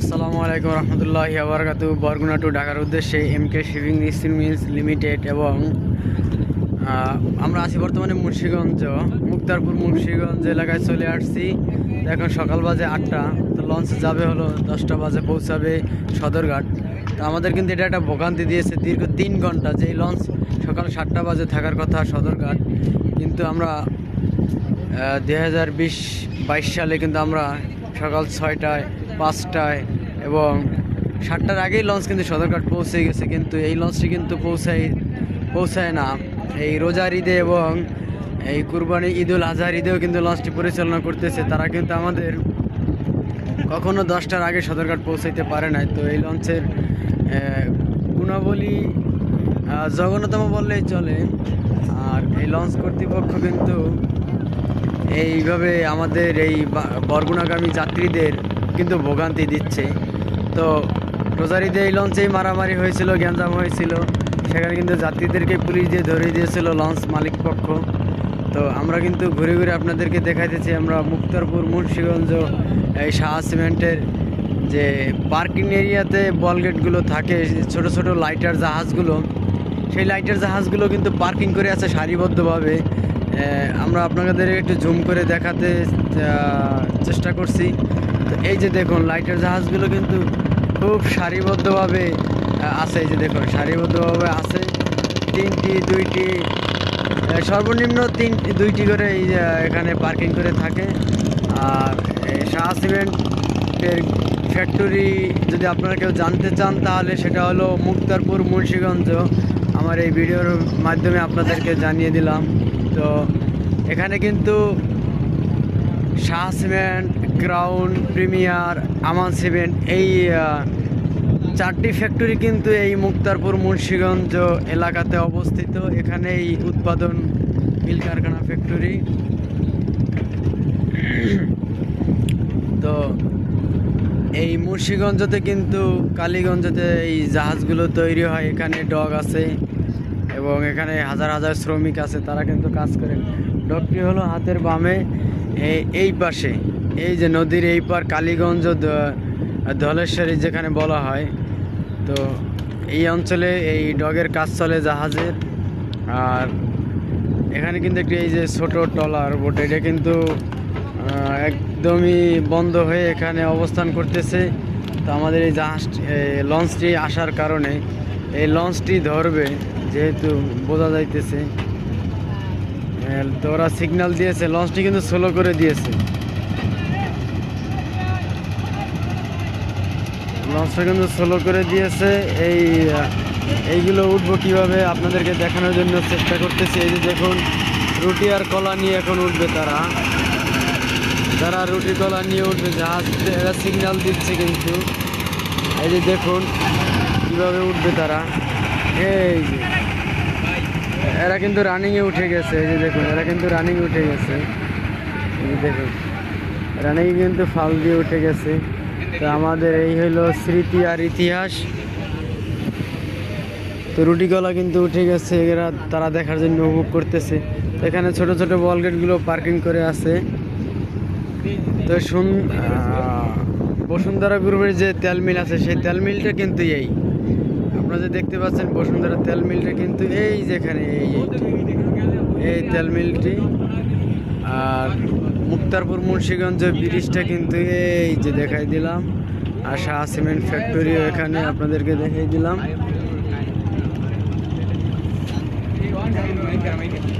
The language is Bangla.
আসসালামু আলাইকুম রহমতুল্লাহ আবরকাত বরগুনা টু ঢাকার উদ্দেশ্যে M K shipping steel mills limited এবং আমরা আছি বর্তমানে মুন্সীগঞ্জ, মুক্তারপুর মুন্সীগঞ্জ এলাকায় চলে আসছি। এখন সকাল বাজে আটটা, তো লঞ্চ যাবে হলো দশটা বাজে, পৌঁছাবে সদরঘাট। তো আমাদের কিন্তু এটা একটা ভোগান্তি দিয়েছে দীর্ঘ তিন ঘণ্টা, যে লঞ্চ সকাল সাতটা বাজে থাকার কথা সদরঘাট। কিন্তু আমরা দুই হাজার সালে কিন্তু আমরা সকাল ছয়টায় পাঁচটায় এবং সাতটার আগেই লঞ্চ কিন্তু সদরঘাট পৌঁছে গেছে, কিন্তু এই লঞ্চটি কিন্তু পৌঁছায় পৌঁছায় না। এই রোজার ঈদে এবং এই কুরবানি ঈদুল আজহার ঈদেও কিন্তু লঞ্চটি পরিচালনা করতেছে। তারা কিন্তু আমাদের কখনো দশটার আগে সদরঘাট পৌঁছাইতে পারে নাই। তো এই লঞ্চের গুণাবলী জঘন্যতম বললেই চলে। আর এই লঞ্চ কর্তৃপক্ষ কিন্তু এইভাবে আমাদের এই বরগুনাগামী যাত্রীদের কিন্তু ভোগান্তি দিচ্ছে। তো রোজারিতে এই লঞ্চেই মারামারি হয়েছিল, গ্যাঞ্জাম হয়েছিল। সেখানে কিন্তু যাত্রীদেরকে পুলিশ দিয়ে ধরিয়ে দিয়েছিল লঞ্চ মালিক পক্ষ। তো আমরা কিন্তু ঘুরে ঘুরে আপনাদেরকে দেখাইতেছি, আমরা মুক্তারপুর, মুন্সীগঞ্জ, এই শাহ সিমেন্টের যে পার্কিং এরিয়াতে বলগেটগুলো থাকে, ছোট ছোট লাইটার জাহাজগুলো। সেই লাইটার জাহাজগুলো কিন্তু পার্কিং করে আছে সারিবদ্ধভাবে। আমরা আপনাদের একটু জুম করে দেখাতে চেষ্টা করছি। তো এই যে দেখুন লাইটের জাহাজগুলো কিন্তু খুব সারিবদ্ধভাবে আছে। এই যে দেখুন, সারিবদ্ধভাবে আছে। তিনটি, দুইটি সর্বনিম্ন তিন দুইটি করে এই এখানে পার্কিং করে থাকে। আর শাহ সিমেন্টের ফ্যাক্টরি যদি আপনারা কেউ জানতে চান, তাহলে সেটা হলো মুক্তারপুর, মুন্সীগঞ্জ। আমার এই ভিডিওর মাধ্যমে আপনাদেরকে জানিয়ে দিলাম। তো এখানে কিন্তু Shah cement crown premier, Aman cement, এই চারটি ফ্যাক্টরি কিন্তু এই মুক্তারপুর, মুন্সীগঞ্জ এলাকাতে অবস্থিত। এখানে এই উৎপাদন মিল কারখানা ফ্যাক্টরি তো এই মুন্সীগঞ্জতে কিন্তু কালীগঞ্জতে এই জাহাজগুলো তৈরি হয়। এখানে ডগ আছে। এবং এখানে হাজার হাজার শ্রমিক আছে, তারা কিন্তু কাজ করে ডগটি হলো হাতের বামে এই- পাশে, এই যে নদীর এই পার কালীগঞ্জ ধলেশ্বরী যেখানে বলা হয়। তো এই অঞ্চলে এই ডগের কাজ চলে জাহাজের। আর এখানে কিন্তু একটি এই যে ছোট টলার বোট, এটা কিন্তু একদমই বন্ধ হয়ে এখানে অবস্থান করতেছে। তো আমাদের এই জাহাজ লঞ্চটি আসার কারণে, এই লঞ্চটি ধরবে। যেহেতু বোঝা যাইতেছে আহ, তো ওরা সিগন্যাল দিয়েছে লঞ্চটি কিন্তু স্লো করে দিয়েছে। লঞ্চটা কিন্তু স্লো করে দিয়েছে। এই এইগুলো উঠবো কীভাবে আপনাদেরকে দেখানোর জন্য চেষ্টা করতেছি। এই যে দেখুন রুটি আর কলা নিয়ে এখন উঠবে তারা। তারা রুটি কলা নিয়ে উঠবে জাহাজ এরা সিগন্যাল দিচ্ছে কিন্তু। এই যে দেখুন কীভাবে উঠবে তারা। এই যে। এরা কিন্তু রানিংয়ে উঠে গেছে, এই যে দেখুন, এরা কিন্তু রানিং উঠে গেছে। এই যে দেখুন রানিং কিন্তু ফাল দিয়ে উঠে গেছে। তো আমাদের এই হলো স্মৃতি আর ইতিহাস। তো রুটি কলা কিন্তু উঠে গেছে, এরা তারা দেখার জন্য উপভোগ করতেছে। এখানে ছোট ছোট বল গেটগুলো পার্কিং করে আছে। তো বসুন্ধরা গ্রুপের যে তেল মিল আছে, সেই তেল মিলটা কিন্তু এই। আপনারা যে দেখতে পাচ্ছেন বসুন্ধরা তেল মিলটা কিন্তু এই যেখানে, এই এই তেল মিলটি। আর মুক্তারপুর মুন্সীগঞ্জ ব্রিজটা কিন্তু এই যে দেখাই দিলাম। আর শাহ সিমেন্ট ফ্যাক্টরিও এখানে আপনাদেরকে দেখাই দিলাম।